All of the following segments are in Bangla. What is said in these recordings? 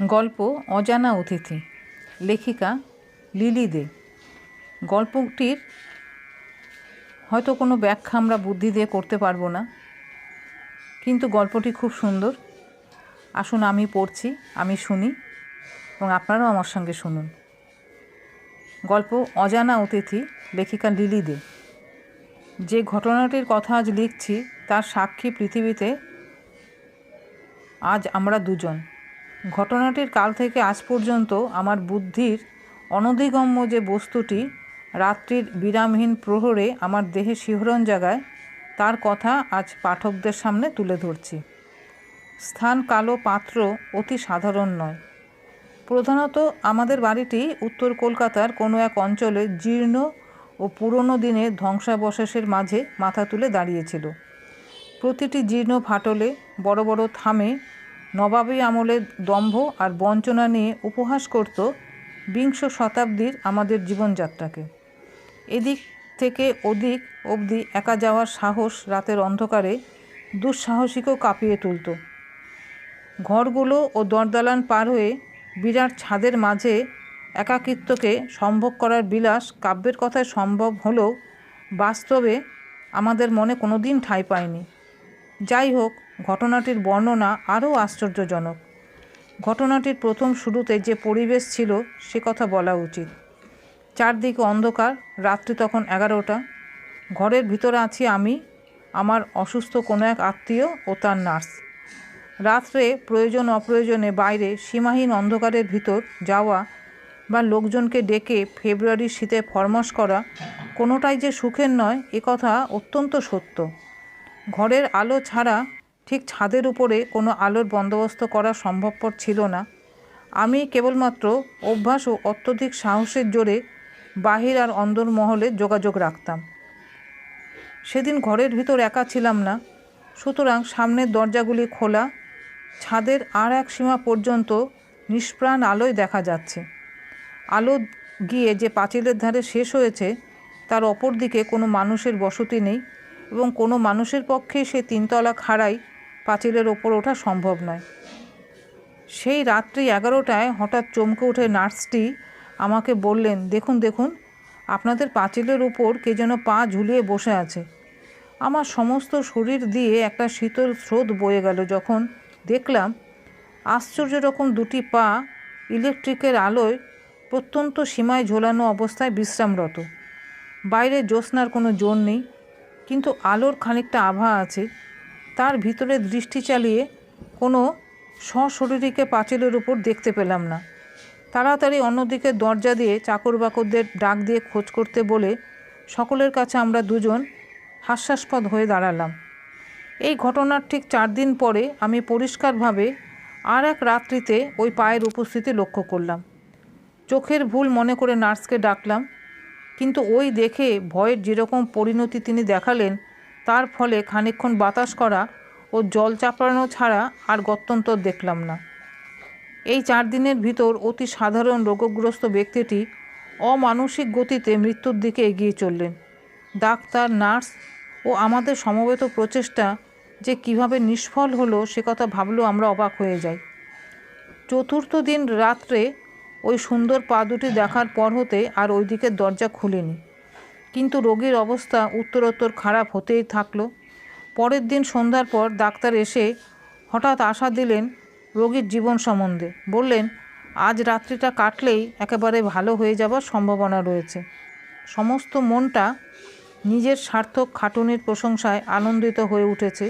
গল্প অজানা অতিথি, লেখিকা লিলি দে। গল্পটির হয়তো কোনো ব্যাখ্যা আমরা বুদ্ধি দিয়ে করতে পারব না, কিন্তু গল্পটি খুব সুন্দর। আসুন আমি পড়ছি, আমি শুনি এবং আপনারাও আমার সঙ্গে শুনুন। গল্প অজানা অতিথি, লেখিকা লিলি দে। যে ঘটনাটির কথা আজ লিখছি, তার সাক্ষী পৃথিবীতে আজ আমরা দুজন। ঘটনাটির কাল থেকে আজ পর্যন্ত আমার বুদ্ধির অনধিগম্য যে বস্তুটি রাত্রির বিরামহীন প্রহরে আমার দেহে শিহরণ জাগায়, তার কথা আজ পাঠকদের সামনে তুলে ধরছি। স্থান কালো পাত্র অতি সাধারণ নয়। প্রধানত আমাদের বাড়িটি উত্তর কলকাতার কোনো এক অঞ্চলে জীর্ণ ও পুরনো দিনের ধ্বংসাবশেষের মাঝে মাথা তুলে দাঁড়িয়েছিল। প্রতিটি জীর্ণ ফাটলে বড় বড় থামে নবাবী আমলের দম্ভ আর বঞ্চনা নিয়ে উপহাস করত বিংশ শতাব্দীর আমাদের জীবনযাত্রাকে। এদিক থেকে ওদিক অবধি একা যাওয়ার সাহস রাতের অন্ধকারে দুঃসাহসিকও কাঁপিয়ে তুলত। ঘরগুলো ও দরদালান পার হয়ে বিরাট ছাদের মাঝে একাকিত্বকে সম্ভব করার বিলাস কাব্যের কথায় সম্ভব হলেও বাস্তবে আমাদের মনে কোনো দিন ঠাঁই পায়নি। যাই হোক, ঘটনাটির বর্ণনা আরও আশ্চর্যজনক। ঘটনাটির প্রথম শুরুতে যে পরিবেশ ছিল, সে কথা বলা উচিত। চারদিকে অন্ধকার, রাত্রি তখন এগারোটা। ঘরের ভিতরে আছি আমি, আমার অসুস্থ কোনো এক আত্মীয় ও তার নার্স। রাত্রে প্রয়োজন অপ্রয়োজনে বাইরে সীমাহীন অন্ধকারের ভিতর যাওয়া বা লোকজনকে ডেকে ফেব্রুয়ারির শীতে ফরমাস করা কোনোটাই যে সুখের নয়, এ কথা অত্যন্ত সত্য। ঘরের আলো ছাড়া ঠিক ছাদের উপরে কোনো আলোর বন্দোবস্ত করা সম্ভবপর ছিল না। আমি কেবলমাত্র অভ্যাস ও অত্যধিক সাহসের জোরে বাহির আর অন্দরমহলে যোগাযোগ রাখতাম। সেদিন ঘরের ভিতর একা ছিলাম না। সুতরাং সামনের দরজাগুলি খোলা, ছাদের আর এক সীমা পর্যন্ত নিষ্প্রাণ আলোয় দেখা যাচ্ছে। আলো গিয়ে যে পাঁচিলের ধারে শেষ হয়েছে, তার অপর দিকে কোনো মানুষের বসতি নেই। এবং কোনো মানুষের পক্ষে সে তিনতলা খাড়াই পাঁচিলের ওপর ওঠা সম্ভব নয়। সেই রাত্রি এগারোটায় হঠাৎ চমকে উঠে নার্সটি আমাকে বললেন, দেখুন দেখুন, আপনাদের পাঁচিলের উপর কে যেন পা ঝুলিয়ে বসে আছে। আমার সমস্ত শরীর দিয়ে একটা শীতল স্রোত বয়ে গেল যখন দেখলাম আশ্চর্য রকম দুটি পা ইলেকট্রিকের আলোয় প্রত্যন্ত সীমায় ঝোলানো অবস্থায় বিশ্রামরত। বাইরে জ্যোৎস্নার কোনো জোর নেই কিন্তু আলোর খানিকটা আভা আছে, তার ভিতরে দৃষ্টি চালিয়ে কোনো সশরীরীকে পাঁচিলের উপর দেখতে পেলাম না। তাড়াতাড়ি অন্যদিকে দরজা দিয়ে চাকর বাকরদের ডাক দিয়ে খোঁজ করতে বলে সকলের কাছে আমরা দুজন হাস্যাস্পদ হয়ে দাঁড়ালাম। এই ঘটনার ঠিক চার দিন পরে আমি পরিষ্কারভাবে আর এক রাত্রিতে ওই পায়ের উপস্থিতি লক্ষ্য করলাম। চোখের ভুল মনে করে নার্সকে ডাকলাম কিন্তু ওই দেখে ভয়ের যেরকম পরিণতি তিনি দেখালেন, তার ফলে খানিকক্ষণ বাতাস করা ও জল চাপড়ানো ছাড়া আর গত্যন্তর দেখলাম না। এই চার দিনের ভিতর অতি সাধারণ রোগগ্রস্ত ব্যক্তিটি অমানসিক গতিতে মৃত্যুর দিকে এগিয়ে চললেন। ডাক্তার, নার্স ও আমাদের সমবেত প্রচেষ্টা যে কীভাবে নিষ্ফল হলো সে কথা ভাবলেও আমরা অবাক হয়ে যাই। চতুর্থ দিন রাত্রে ওই সুন্দর পা দুটি দেখার পর হতে আর ওই দিকের দরজা খুলিনি। কিন্তু রোগীর অবস্থা উত্তরোত্তর খারাপ হতেই থাকল। পরের দিন সন্ধ্যার পর ডাক্তার এসে হঠাৎ আশা দিলেন রোগীর জীবন সম্বন্ধে। বললেন, আজ রাত্রিটা কাটলেই একেবারে ভালো হয়ে যাবার সম্ভাবনা রয়েছে। সমস্ত মনটা নিজের সার্থক খাটুনির প্রশংসায় আনন্দিত হয়ে উঠেছে।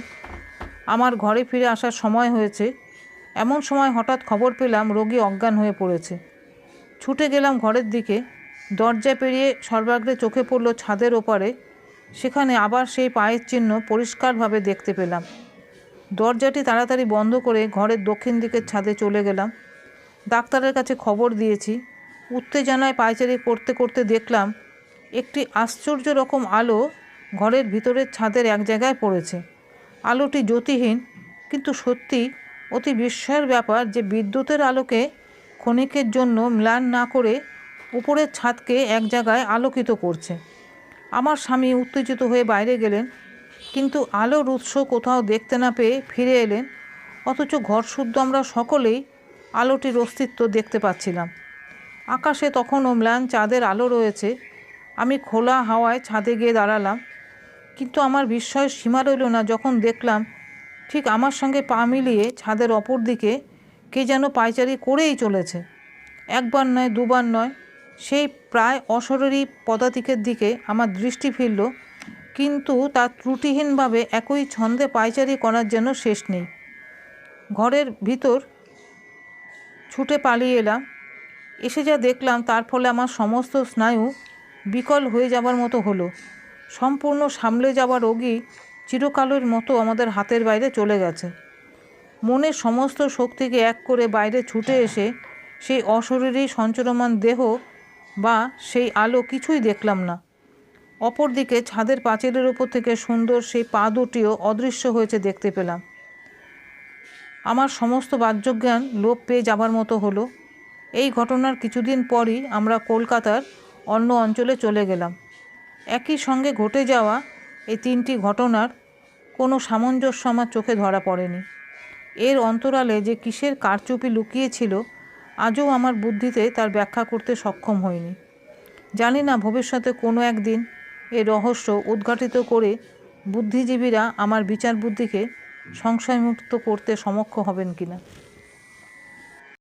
আমার ঘরে ফিরে আসার সময় হয়েছে। এমন সময় হঠাৎ খবর পেলাম রোগী অজ্ঞান হয়ে পড়েছে। ছুটে গেলাম ঘরের দিকে। দরজা পেরিয়ে সর্বাগ্রে চোখে পড়ল ছাদের ওপারে। সেখানে আবার সেই পায়ের চিহ্ন পরিষ্কারভাবে দেখতে পেলাম। দরজাটি তাড়াতাড়ি বন্ধ করে ঘরের দক্ষিণ দিকের ছাদে চলে গেলাম। ডাক্তারের কাছে খবর দিয়েছি। উত্তেজনায় পায়চারি করতে করতে দেখলাম, একটি আশ্চর্য রকম আলো ঘরের ভিতরের ছাদের এক জায়গায় পড়েছে। আলোটি জ্যোতিহীন, কিন্তু সত্যি অতি বিস্ময়ের ব্যাপার যে বিদ্যুতের আলোকে ক্ষণিকের জন্য ম্লান না করে উপরের ছাদকে এক জায়গায় আলোকিত করছে। আমার স্বামী উত্তেজিত হয়ে বাইরে গেলেন, কিন্তু আলোর উৎস কোথাও দেখতে না পেয়ে ফিরে এলেন। অথচ ঘর শুদ্ধ আমরা সকলেই আলোটির অস্তিত্ব দেখতে পাচ্ছিলাম। আকাশে তখনও ম্লান চাঁদের আলো রয়েছে। আমি খোলা হাওয়ায় ছাদে গিয়ে দাঁড়ালাম, কিন্তু আমার বিস্ময়ের সীমা রইল না যখন দেখলাম, ঠিক আমার সঙ্গে পা মিলিয়ে ছাদের অপর দিকে কে যেন পায়চারি করেই চলেছে। একবার নয়, দুবার নয়, সেই প্রায় অশরীরী পদাতিকের দিকে আমার দৃষ্টি ফিরল, কিন্তু তার ত্রুটিহীনভাবে একই ছন্দে পায়চারি করার যেন শেষ নেই। ঘরের ভিতর ছুটে পালিয়ে এলাম, এসে যা দেখলাম তার ফলে আমার সমস্ত স্নায়ু বিকল হয়ে যাবার মতো হলো। সম্পূর্ণ সামলে যাওয়া রোগী চিরকালের মতো আমাদের হাতের বাইরে চলে গেছে। মনের সমস্ত শক্তিকে এক করে বাইরে ছুটে এসে সেই অশরীরী সঞ্চরমান দেহ বা সেই আলো কিছুই দেখলাম না। অপরদিকে ছাদের পাঁচিলের ওপর থেকে সুন্দর সেই পা দুটিও অদৃশ্য হয়েছে দেখতে পেলাম। আমার সমস্ত বাহ্যজ্ঞান লোপ পেয়ে যাবার মতো হলো। এই ঘটনার কিছুদিন পরই আমরা কলকাতার অন্য অঞ্চলে চলে গেলাম। একই সঙ্গে ঘটে যাওয়া এই তিনটি ঘটনার কোনো সামঞ্জস্য আমার চোখে ধরা পড়েনি। এর অন্তরালে যে কিসের কারচুপি লুকিয়েছিল, আজও আমার বুদ্ধিতে তার ব্যাখ্যা করতে সক্ষম হয়নি জানি না ভবিষ্যতে কোনো একদিন এ রহস্য উদ্ঘাটিত করে বুদ্ধিজীবীরা আমার বিচার বুদ্ধিকে সংশয়মুক্ত করতে সমক্ষ হবেন কিনা।